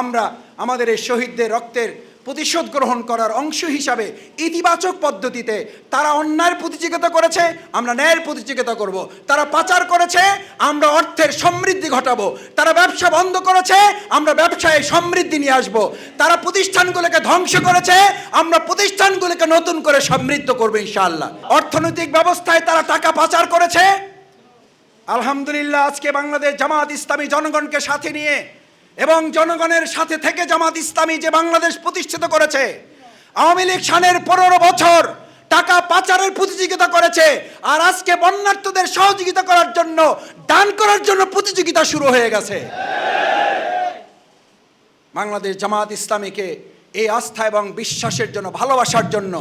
আমরা আমাদের এই শহীদদের রক্তের প্রতিশোধ গ্রহণ করার অংশ হিসাবে ইতিবাচক পদ্ধতিতে তারা অন্যায়ের প্রতিযোগিতা করেছে, আমরা ন্যায়ের প্রতিযোগিতা করব। তারা পাচার করেছে, আমরা অর্থের সমৃদ্ধি ঘটাবো তারা ব্যবসা বন্ধ করেছে, আমরা ব্যবসায় সমৃদ্ধি নিয়ে আসব। তারা প্রতিষ্ঠানগুলোকে ধ্বংস করেছে, আমরা প্রতিষ্ঠানগুলোকে নতুন করে সমৃদ্ধ করব ইনশাআল্লাহ অর্থনৈতিক ব্যবস্থায় তারা টাকা পাচার করেছে আলহামদুলিল্লাহ, আজকে বাংলাদেশ জামাত ইসলামী জনগণকে সাথে নিয়ে এবং জনগণের সাথে থেকে জামাত ইসলামী যে বাংলাদেশ প্রতিষ্ঠিত করেছে, আওয়ামী লীগ সানের পনেরো বছর টাকা পাচারের প্রতিযোগিতা করেছে, আর আজকে বন্যার্থদের সহযোগিতা করার জন্য, দান করার জন্য প্রতিযোগিতা শুরু হয়ে গেছে। বাংলাদেশ জামাত ইসলামীকে এই আস্থা এবং বিশ্বাসের জন্য, ভালোবাসার জন্য,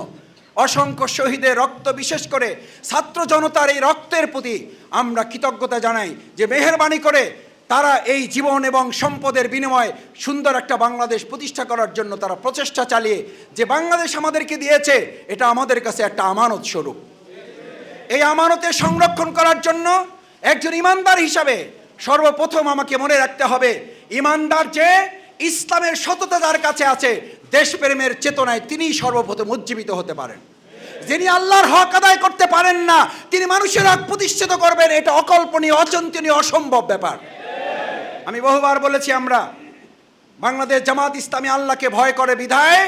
অসংখ্য শহীদের রক্ত, বিশেষ করে ছাত্র জনতার এই রক্তের প্রতি আমরা কৃতজ্ঞতা জানাই যে মেহরবানি করে তারা এই জীবন এবং সম্পদের বিনিময়ে সুন্দর একটা বাংলাদেশ প্রতিষ্ঠা করার জন্য তারা প্রচেষ্টা চালিয়ে যে বাংলাদেশ আমাদেরকে দিয়েছে, এটা আমাদের কাছে একটা আমানত স্বরূপ। এই আমানতের সংরক্ষণ করার জন্য একজন ইমানদার হিসাবে সর্বপ্রথম আমাকে মনে রাখতে হবে, ইমানদার যে ইসলামের সততা যার কাছে আছে, দেশপ্রেমের চেতনায় তিনিই সর্বপ্রথম উজ্জীবিত হতে পারেন। যিনি আল্লাহর হক আদায় করতে পারেন না, তিনি মানুষের হক প্রতিষ্ঠিত করবেন, এটা অকল্পনীয়, অচিন্তনীয়, অসম্ভব ব্যাপার। আমি বহুবার বলেছি আমরা, বাংলাদেশ জামাত ইসলামী আল্লাহকে ভয় করে বিধায়,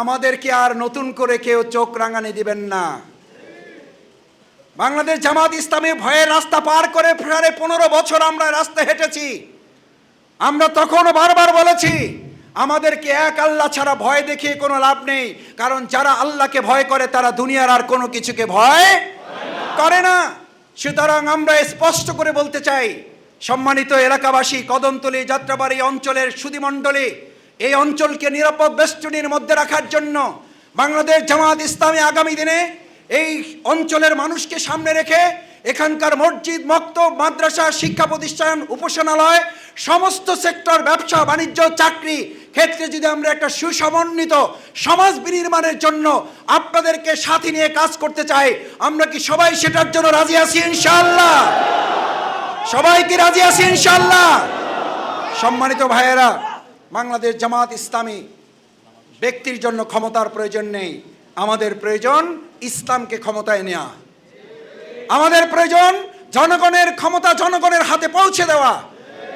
আমাদেরকে আর নতুন করে কেউ চোখ রাঙানি দিবেন না। বাংলাদেশ জামাত ইসলামী ভয়ের রাস্তা পার করে ফেরারে পনেরো বছর আমরা রাস্তা হেঁটেছি। আমরা তখনও বারবার বলেছি, আমাদেরকে এক আল্লাহ ছাড়া ভয় দেখিয়ে কোনো লাভ নেই, কারণ যারা আল্লাহকে ভয় করে তারা দুনিয়ার আর কোনো কিছুকে ভয় করে না। সুতরাং আমরা স্পষ্ট করে বলতে চাই সম্মানিত এলাকাবাসী, কদমতলী যাত্রাবাড়ি অঞ্চলের সুদিমণ্ডলী এই অঞ্চলকে নিরাপদ বেষ্টনীর মধ্যে রাখার জন্য বাংলাদেশ জামাত ইসলামী আগামী দিনে এই অঞ্চলের মানুষকে সামনে রেখে এখানকার মসজিদ, মক্তব, মাদ্রাসা, শিক্ষা প্রতিষ্ঠান, উপাসনালয়, সমস্ত সেক্টর, ব্যবসা, বাণিজ্য, চাকরি ক্ষেত্রে যদি আমরা একটা সুসমন্বিত সমাজ বিনির্মাণের জন্য আপনাদেরকে সাথে নিয়ে কাজ করতে চাই, আমরা কি সবাই সেটার জন্য রাজি আছি ইনশাআল্লাহ? সবাই কি রাজি আছি ইনশাল্লাহ সম্মানিত ভাইয়েরা, বাংলাদেশ জামাত ইসলামী ব্যক্তির জন্য ক্ষমতার প্রয়োজন নেই। আমাদের প্রয়োজন ইসলামকে ক্ষমতায় নেওয়া আমাদের প্রয়োজন জনগণের ক্ষমতা জনগণের হাতে পৌঁছে দেওয়া।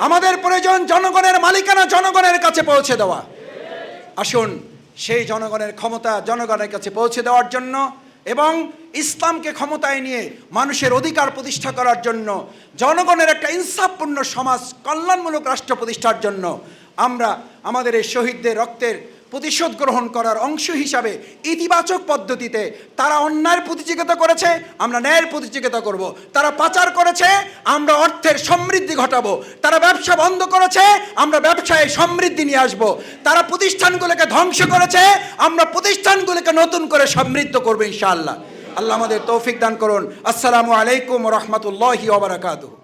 আমাদের প্রয়োজন জনগণের মালিকানা জনগণের কাছে পৌঁছে দেওয়া। আসুন সেই জনগণের ক্ষমতা জনগণের কাছে পৌঁছে দেওয়ার জন্য এবং ইসলামকে ক্ষমতায় নিয়ে মানুষের অধিকার প্রতিষ্ঠা করার জন্য, জনগণের একটা ইনসাফপূর্ণ সমাজ কল্যাণমূলক রাষ্ট্র প্রতিষ্ঠার জন্য আমরা আমাদের এই শহীদদের রক্তের প্রতিশোধ গ্রহণ করার অংশ হিসাবে ইতিবাচক পদ্ধতিতে তারা অন্যায়ের প্রতিযোগিতা করেছে, আমরা ন্যায়ের প্রতিযোগিতা করব। তারা পাচার করেছে, আমরা অর্থের সমৃদ্ধি ঘটাবো তারা ব্যবসা বন্ধ করেছে, আমরা ব্যবসায় সমৃদ্ধি নিয়ে আসব। তারা প্রতিষ্ঠানগুলোকে ধ্বংস করেছে, আমরা প্রতিষ্ঠানগুলোকে নতুন করে সমৃদ্ধ করব ইনশাআল্লাহ আল্লাহ আমাদের তৌফিক দান করুন। আসসালামু আলাইকুম রহমতুল্লাহি ওবরাকাতুহ